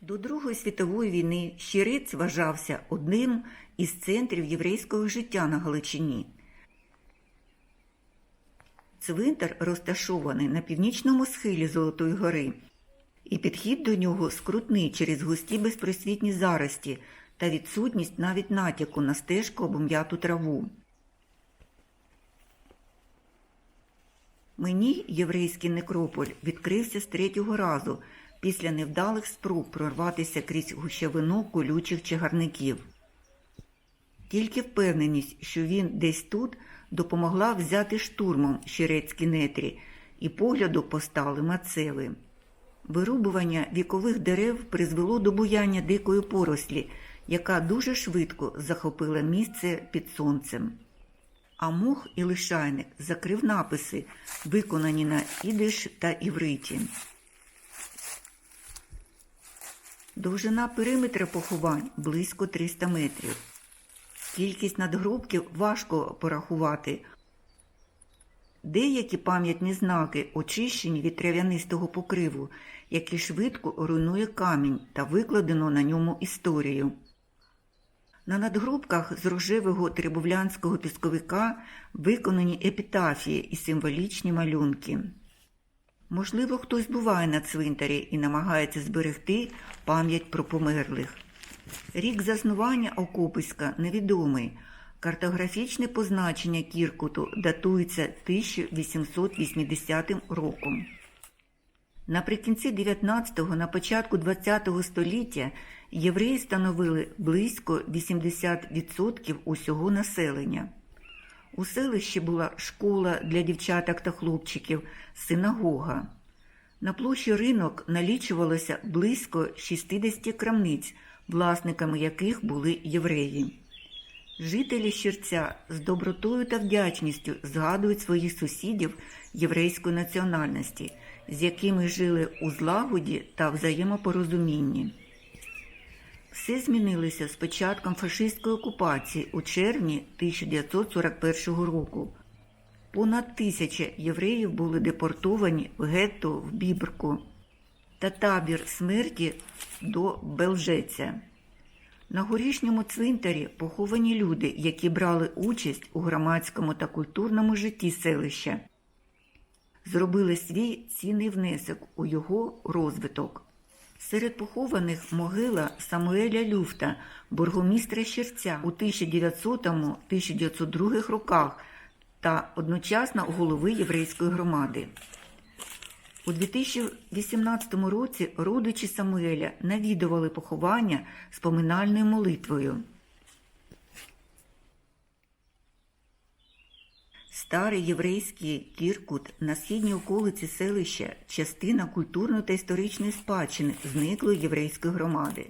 До Другої світової війни Щирець вважався одним із центрів єврейського життя на Галичині. Цвинтар розташований на північному схилі Золотої гори, і підхід до нього скрутний через густі безпросвітні зарості та відсутність навіть натяку на стежку або м'яту траву. Мені єврейський некрополь відкрився з третього разу після невдалих спроб прорватися крізь гущавину колючих чагарників. Тільки впевненість, що він десь тут, допомогла взяти штурмом щирецькі нетрі, і погляду постали мацеви. Вирубування вікових дерев призвело до буяння дикої порослі, яка дуже швидко захопила місце під сонцем. А мох і лишайник закрив написи, виконані на ідиш та івриті. Довжина периметра поховань близько 300 метрів. Кількість надгробків важко порахувати. Деякі пам'ятні знаки очищені від трав'янистого покриву, який швидко руйнує камінь та викладено на ньому історію. На надгробках з рожевого трибовлянського пісковика виконані епітафії і символічні малюнки. Можливо, хтось буває на цвинтарі і намагається зберегти пам'ять про померлих. Рік заснування Окописька невідомий. Картографічне позначення Кіркуту датується 1880 роком. Наприкінці 19-го, на початку 20-го століття євреї становили близько 80% усього населення. У селищі була школа для дівчаток та хлопчиків, синагога. На площі ринок налічувалося близько 60 крамниць, власниками яких були євреї. Жителі Щирця з добротою та вдячністю згадують своїх сусідів єврейської національності, з якими жили у злагоді та взаємопорозумінні. Все змінилося з початком фашистської окупації у червні 1941 року. Понад тисяча євреїв були депортовані в гетто в Бібрку та табір смерті до Белжеця. На горішньому цвинтарі поховані люди, які брали участь у громадському та культурному житті селища, зробили свій цінний внесок у його розвиток. Серед похованих могила Самуеля Люфта, бургомістра Щерця у 1900-1902 роках та одночасно голови єврейської громади. У 2018 році родичі Самуеля навідували поховання з поминальною молитвою. Старий єврейський Кіркут на східній околиці селища частина культурної та історичної спадщини зниклої єврейської громади.